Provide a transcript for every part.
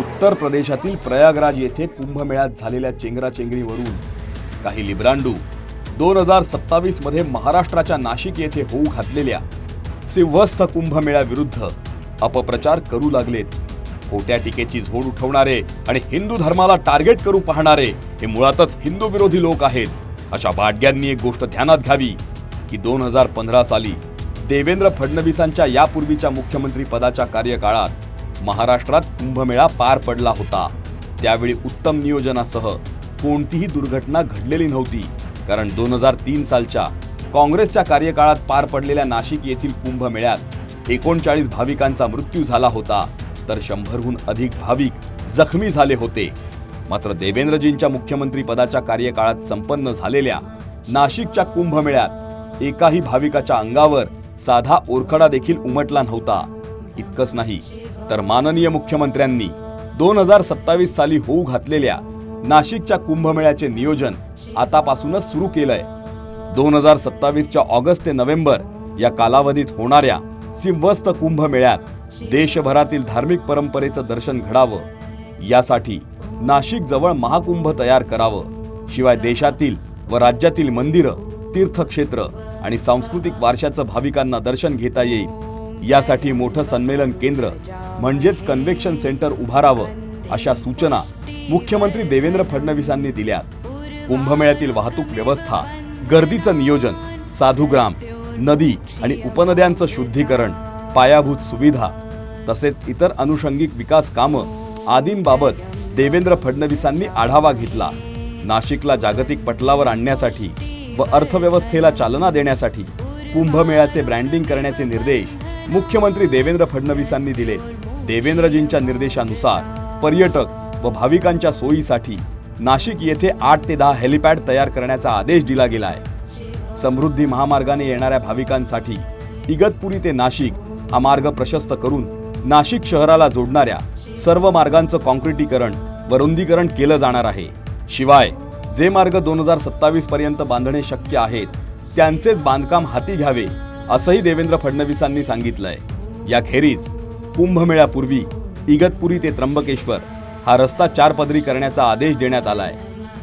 उत्तर प्रदेशातील प्रयागराज येथे कुंभमेळ्यात झालेल्या चेंगराचेंगरीवरून काही लिब्रांडू दोन हजार सत्तावीसमध्ये महाराष्ट्राच्या नाशिक येथे होऊ घातलेल्या सिंहस्थ कुंभमेळ्याविरुद्ध अपप्रचार करू लागलेत. खोट्या टीकेची झोड उठवणारे आणि हिंदू धर्माला टार्गेट करू पाहणारे हे मुळातच हिंदू विरोधी लोक आहेत. अशा बाडग्यांनी एक गोष्ट ध्यानात घ्यावी की दोन हजार पंधरा साली देवेंद्र फडणवीसांच्या यापूर्वीच्या मुख्यमंत्री पदाच्या कार्यकाळात महाराष्ट्रात कुंभमेळा पार पडला होता. त्यावेळी उत्तम नियोजनासह कोणतीही दुर्घटना घडलेली नव्हती कारण दोन हजार तीन सालच्या काँग्रेसच्या कार्यकाळात पार पडलेल्या नाशिक येथील कुंभमेळ्यात एकोणचाळीस भाविकांचा मृत्यू झाला होता तर शंभरहून अधिक भाविक जखमी झाले होते. मात्र देवेंद्रजींच्या मुख्यमंत्री पदाच्या कार्यकाळात संपन्न झालेल्या नाशिकच्या कुंभमेळ्यात एकाही भाविकाच्या अंगावर साधा ओरखडा देखील उमटला नव्हता. इतकंच नाही तर माननीय मुख्यमंत्र्यांनी दोन हजार सत्तावीस साली होऊ घातलेल्या नाशिकच्या कुंभमेळ्याचे नियोजन आतापासूनच सुरू केलंय. दोन हजार सत्तावीसच्या ऑगस्ट ते नोव्हेंबर या कालावधीत होणाऱ्या सिंहस्त कुंभमेळ्यात देशभरातील धार्मिक परंपरेचं दर्शन घडावं. यासाठी नाशिक जवळ महाकुंभ तयार करावं. शिवाय देशातील व राज्यातील मंदिरं तीर्थक्षेत्र आणि सांस्कृतिक वारशाचं भाविकांना दर्शन घेता येईल. यासाठी मोठं संमेलन केंद्र म्हणजेच कन्व्हेक्शन सेंटर उभारावं अशा सूचना मुख्यमंत्री देवेंद्र फडणवीसांनी दिल्यात. कुंभमेळ्यातील वाहतूक व्यवस्था गर्दीचं नियोजन साधुग्राम नदी आणि उपनद्यांचं शुद्धीकरण पायाभूत सुविधा तसेच इतर अनुषंगिक विकास कामं आदींबाबत देवेंद्र फडणवीसांनी आढावा घेतला. नाशिकला जागतिक पटलावर आणण्यासाठी व अर्थव्यवस्थेला चालना देण्यासाठी कुंभमेळ्याचे ब्रँडिंग करण्याचे निर्देश मुख्यमंत्री देवेंद्र फडणवीसांनी दिले. देवेंद्रजींच्या निर्देशानुसार पर्यटक व भाविकांच्या सोयीसाठी नाशिक येथे आठ ते दहा हेलिपॅड तयार करण्याचा आदेश दिला गेला आहे समृद्धी महामार्गाने येणाऱ्या भाविकांसाठी इगतपुरी ते नाशिक हा मार्ग प्रशस्त करून नाशिक शहराला जोडणाऱ्या सर्व मार्गांचं कॉन्क्रिटीकरण व रुंदीकरण केलं जाणार आहे. शिवाय जे मार्ग दोन हजार सत्तावीस पर्यंत बांधणे शक्य आहेत त्यांचेच बांधकाम हाती घ्यावे असंही देवेंद्र फडणवीसांनी सांगितलंय. याखेरीज कुंभमेळ्यापूर्वी इगतपुरी ते त्र्यंबकेश्वर हा रस्ता चार पदरी करण्याचा आदेश देण्यात आलाय.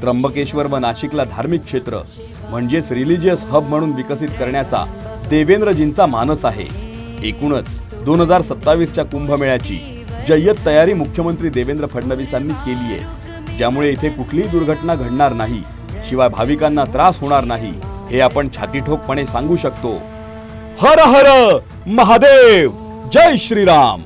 त्र्यंबकेश्वर व नाशिकला धार्मिक क्षेत्र म्हणजेच रिलिजियस हब म्हणून विकसित करण्याचा देवेंद्रजींचा मानस आहे. एकूणच दोन हजार सत्तावीसच्या कुंभमेळ्याची जय्यत तयारी मुख्यमंत्री देवेंद्र फडणवीसांनी केली आहे. ज्यामुळे इथे कुठलीही दुर्घटना घडणार नाही शिवाय भाविकांना त्रास होणार नाही हे आपण छातीठोकपणे सांगू शकतो. हर हर महादेव जय श्रीराम।